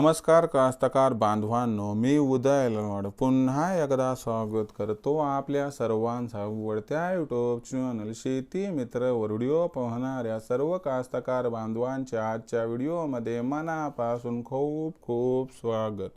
नमस्कार कास्तकार बांधवांनो मी उदय लवाड पुन्हा एकदा स्वागत करतो आपल्या सर्वांचा आवडत्या युट्यूब चॅनल शेती मित्र व्हिडिओ पाहणाऱ्या सर्व कास्तकार बांधवांच्या आजच्या व्हिडिओमध्ये मनापासून खूप खूप स्वागत.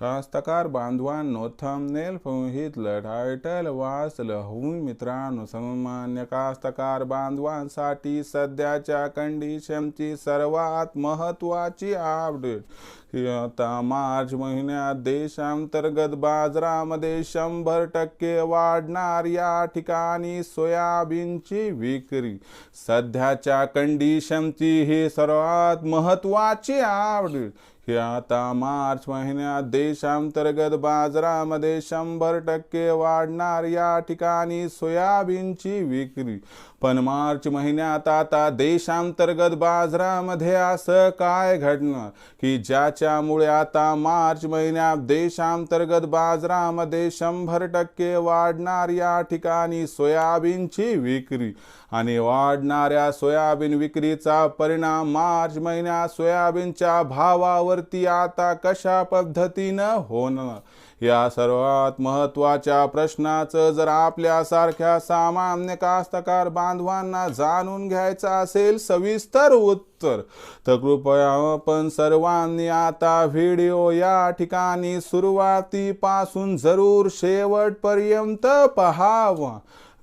कास्तकार बांधवांनो थंबनेल पोहितलं टायटल वाचलं होऊन मित्रांनो सामान्य कास्तकार बांधवांसाठी सध्याच्या कंडिशनची सर्वात महत्त्वाची अपडेट आता मार्च महिन्यात देशांतर्गत बाजारामध्ये शंभर टक्के वाढणार या ठिकाणी सोयाबीनची विक्री. सध्याच्या कंडिशनची ही सर्वात महत्त्वाची अपडेट हे आता मार्च महिन्यात देशांतर्गत बाजारामध्ये शंभर टक्के वाढणार या ठिकाणी सोयाबीनची विक्री. पण मार्च महिन्यात आता देशांतर्गत बाजारामध्ये असं काय घडणार? की ज्याच्यामुळे आता मार्च महिन्यात देशांतर्गत बाजारामध्ये शंभर टक्के वाढणार या ठिकाणी सोयाबीनची विक्री? आणि वाढणाऱ्या सोयाबीन विक्रीचा परिणाम मार्च महिन्यात सोयाबीनच्या भावावरती आता कशा पद्धतीनं होणं? या सर्वात महत्त्वाच्या प्रश्नाचं जर आपल्यासारख्या सामान्य कास्तकार बांधवांना जाणून घ्यायचं असेल सविस्तर उत्तर तर कृपया आपण सर्वांनी आता व्हिडिओ या ठिकाणी सुरुवातीपासून जरूर शेवटपर्यंत पहावा.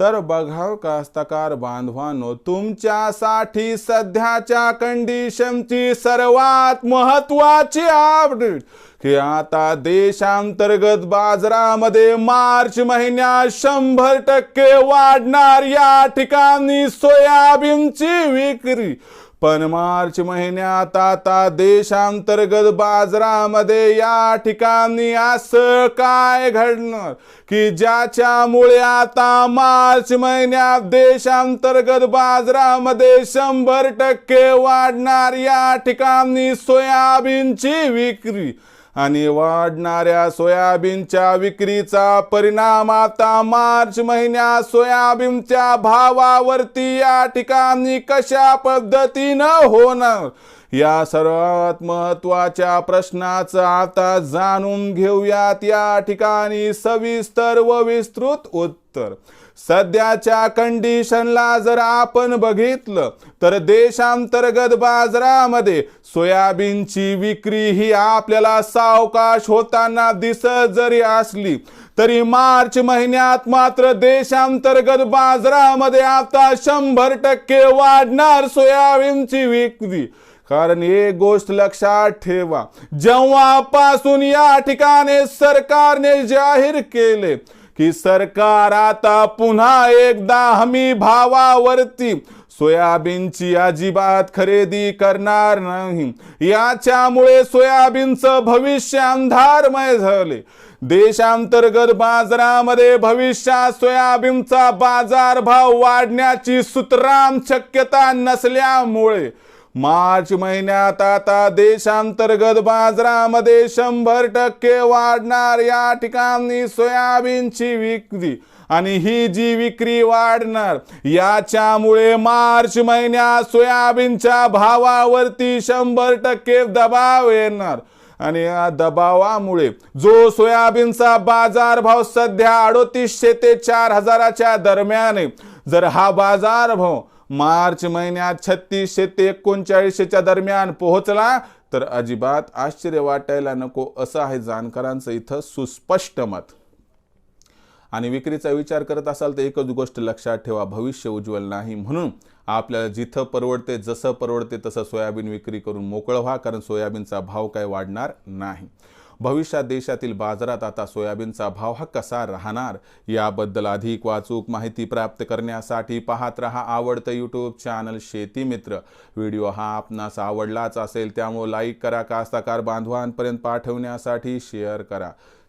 तर बघा कास्तकार बांधवांनो तुमच्यासाठी सध्याच्या कंडिशनची सर्वात महत्वाची अपडेट की आता देशांतर्गत बाजारामध्ये मार्च महिन्यात शंभर टक्के वाढणार या ठिकाणी सोयाबीनची विक्री. पण मार्च महिन्यात आता देशांतर्गत बाजारामध्ये या ठिकाणी असं काय घडणार? की ज्याच्यामुळे आता मार्च महिन्यात देशांतर्गत बाजारामध्ये शंभर टक्के वाढणार या ठिकाणी सोयाबीनची विक्री? आणि वाढणाऱ्या सोयाबीनच्या विक्रीचा परिणाम आता मार्च महिन्यात सोयाबीनच्या भावावरती या ठिकाणी कशा पद्धतीनं होणार? या सर्वात महत्त्वाच्या प्रश्नाचं आता जाणून घेऊयात. या ठिकाणी सविस्तर व विस्तृत उत्तर सध्याच्या कंडिशनला जर आपण बघितलं तर देशांतर्गत बाजारामध्ये सोयाबीनची विक्री ही आपल्याला सावकाश होताना दिसत जरी असली तरी मार्च महिन्यात मात्र देशांतर्गत बाजारामध्ये आता शंभर टक्के वाढणार सोयाबीनची विक्री. कारण एक गोष्ट लक्षात ठेवा जेव्हापासून या ठिकाणी सरकारने जाहीर केले की सरकार आता पुन्हा एकदा हमी भावावरती सोयाबीनची अजिबात खरेदी करणार नाही. याच्यामुळे सोयाबीनचं भविष्य अंधारमय झाले. देशांतर्गत बाजारामध्ये भविष्यात सोयाबीनचा बाजारभाव वाढण्याची सुतराम शक्यता नसल्यामुळे मार्च महिन्यात आता देशांतर्गत बाजारामध्ये शंभर टक्के वाढणार या ठिकाणी सोयाबीनची विक्री. आणि ही जी विक्री वाढणार याच्यामुळे मार्च महिन्यात सोयाबीनच्या भावावरती शंभर टक्के दबाव येणार. आणि या दबावामुळे जो सोयाबीनचा बाजारभाव सध्या अडोतीसशे ते चार हजाराच्या दरम्यान आहे जर हा बाजारभाव मार्च महिन्यात छत्तीसशे ते एकोणचाळीसशेच्या दरम्यान पोहोचला. तर अजिबात आश्चर्य वाटायला नको असं आहे जाणकारांचं इथं सुस्पष्ट मत. आणि विक्रीचा विचार करत असाल तर एकच गोष्ट लक्षात ठेवा भविष्य उज्ज्वल नाही म्हणून आपल्याला जिथं परवडते जसं परवडते तसं सोयाबीन विक्री करून मोकळं व्हा कारण सोयाबीनचा भाव काय वाढणार नाही. भविष्यात देशातील बाजारात आता सोयाबीनचा भाव हा कसा राहणार? याबद्दल अधिक वाचूक माहिती प्राप्त करण्यासाठी पाहत रहा आवडतं यूट्यूब चॅनल शेती मित्र. व्हिडिओ हा आपणास आवडलाच असेल त्यामुळे लाईक करा कास्ताकार बांधवांपर्यंत पाठवण्यासाठी शेअर करा.